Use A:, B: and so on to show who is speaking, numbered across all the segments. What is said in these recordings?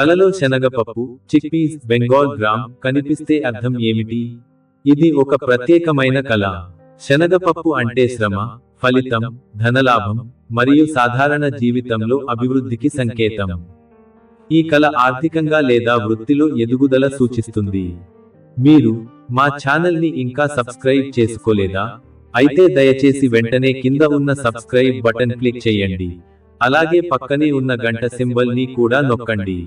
A: కలలో శనగపప్పు chickpeas Bengal gram కనిపిస్తే అర్థం ఏమిటి? ఇది ఒక ప్రత్యేకమైన కళ. శనగపప్పు అంటే శ్రమ ఫలితం ధనలాభం మరియు సాధారణ జీవితంలో అభివృద్ధికి సంకేతం. ఈ కళ ఆర్థికంగా లేదా వృత్తిలో ఎదుగుదల సూచిస్తుంది. మీరు మా ఛానల్ని ఇంకా సబ్స్క్రైబ్ చేసుకోలేదా? అయితే దయచేసి వెంటనే కింద ఉన్న సబ్స్క్రైబ్ బటన్ క్లిక్ చేయండి. అలాగే పక్కనే ఉన్న గంట సింబల్ని కూడా నొక్కండి.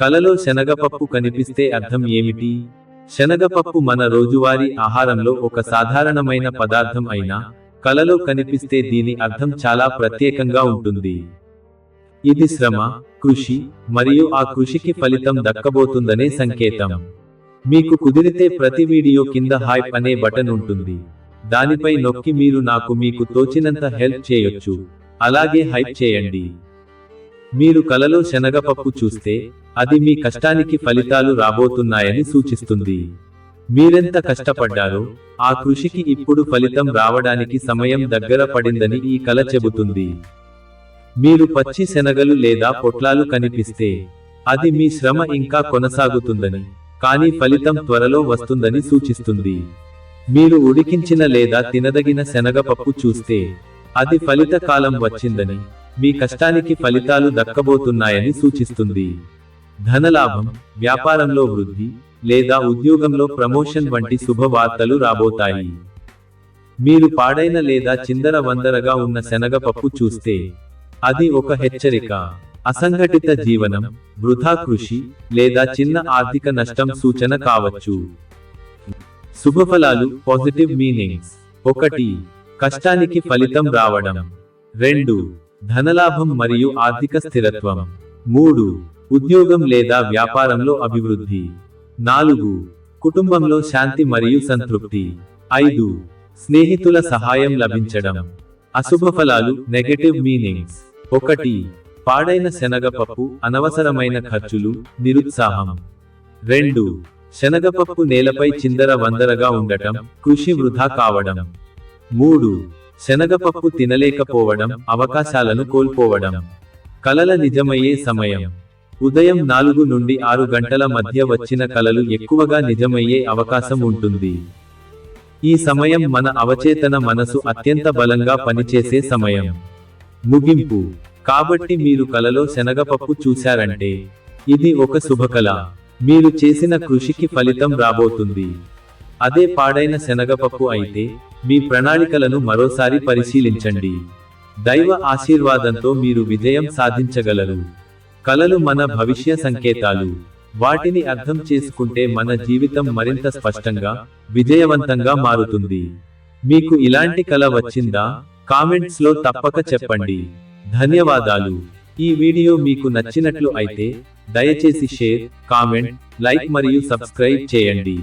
A: కలలో శనగపప్పు కనిపిస్తే అర్థం ఏమిటి? శనగపప్పు మన రోజువారీ ఆహారంలో ఒక సాధారణమైన పదార్థం అయినా కలలో కనిపిస్తే దీని అర్థం చాలా ప్రత్యేకంగా ఉంటుంది. ఇది శ్రమ కృషి మరియు ఆ కృషికి ఫలితం దక్కబోతుందనే సంకేతం. మీకు కుదిరితే ప్రతి వీడియో కింద హైప్ అనే బటన్ ఉంటుంది. దానిపై నొక్కి మీరు నాకు మీకు తోచినంత హెల్ప్ చేయొచ్చు. అలాగే హైప్ చేయండి. మీరు కలలో శనగపప్పు చూస్తే అది మీ కష్టానికి ఫలితాలు రాబోతున్నాయని సూచిస్తుంది. మీరెంత కష్టపడ్డారో ఆ కృషికి ఇప్పుడు ఫలితం రావడానికి సమయం దగ్గర పడిందని ఈ కల చెబుతుంది. మీరు పచ్చి శనగలు లేదా పొట్లాలు కనిపిస్తే అది మీ శ్రమ ఇంకా కొనసాగుతుందని కానీ ఫలితం త్వరలో వస్తుందని సూచిస్తుంది. మీరు ఉడికించిన లేదా తినదగిన శనగపప్పు చూస్తే అది ఫలిత కాలం వచ్చిందని మీ కష్టానికి ఫలితాలు దక్కబోతున్నాయని సూచిస్తుంది. ధనలాభం వ్యాపారంలో వృద్ధి లేదా ఉద్యోగంలో ప్రమోషన్ వంటి శుభవార్తలు రాబోతాయి. మీరు పాడైన లేదా చిందర వందరగా ఉన్న శనగపప్పు చూస్తే అది ఒక హెచ్చరిక. అసంఘటిత జీవనం వృధా కృషి లేదా చిన్న ఆర్థిక నష్టం సూచన కావచ్చు. శుభఫలాలు పాజిటివ్ మీనింగ్స్. ఒకటి కష్టానికి ఫలితం రావడం. రెండు ధనలాభం మరియు ఆర్థిక స్థిరత్వం. మూడు ఉద్యోగం లేదా వ్యాపారంలో అభివృద్ధి. నాలుగు కుటుంబంలో శాంతి మరియు సంతృప్తి. ఐదు స్నేహితుల సహాయం లభించడం. అశుభ ఫలాలు నెగటివ్ మీనింగ్స్ ఒకటి పాడైన శనగపప్పు అనవసరమైన ఖర్చులు నిరుత్సాహం. రెండు శనగపప్పు నేలపై చిందర వందరగా ఉండటం కృషి వృధా కావడం. మూడు శనగపప్పు తినలేకపోవడం అవకాశాలను కోల్పోవడం. కలల నిజమయ్యే సమయం. ఉదయం నాలుగు నుండి ఆరు గంటల మధ్య వచ్చిన కలలు ఎక్కువగా నిజమయ్యే అవకాశం ఉంటుంది. ఈ సమయం మన అవచేతన మనసు అత్యంత బలంగా పనిచేసే సమయం. ముగింపు. కాబట్టి మీరు కలలో శనగపప్పు చూశారంటే ఇది ఒక శుభకళ. మీరు చేసిన కృషికి ఫలితం రాబోతుంది. అదే పాడైన శనగపప్పు అయితే మీ ప్రణాళికలను మరోసారి పరిశీలించండి. దైవ ఆశీర్వాదంతో మీరు విజయం సాధించగలరు. కలలు మన భవిష్య సంకేతాలు. వాటిని అర్థం చేసుకుంటే మన జీవితం మరింత స్పష్టంగా విజయవంతంగా మారుతుంది. మీకు ఇలాంటి కళ వచ్చిందా? కామెంట్స్లో తప్పక చెప్పండి. ధన్యవాదాలు. ఈ వీడియో మీకు నచ్చినట్లు అయితే దయచేసి షేర్ కామెంట్ లైక్ మరియు సబ్స్క్రైబ్ చేయండి.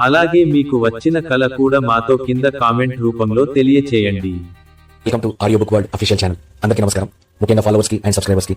A: అలాగే మీకు వచ్చిన కళ కూడా మాతో కింద కామెంట్ రూపంలో తెలియచేయండి.
B: Welcome to audio book world official channel అందరికీ నమస్కారం. ముఖ్యంగా ఫాలోవర్స్కి అండ్ సబ్స్క్రైబర్స్కి.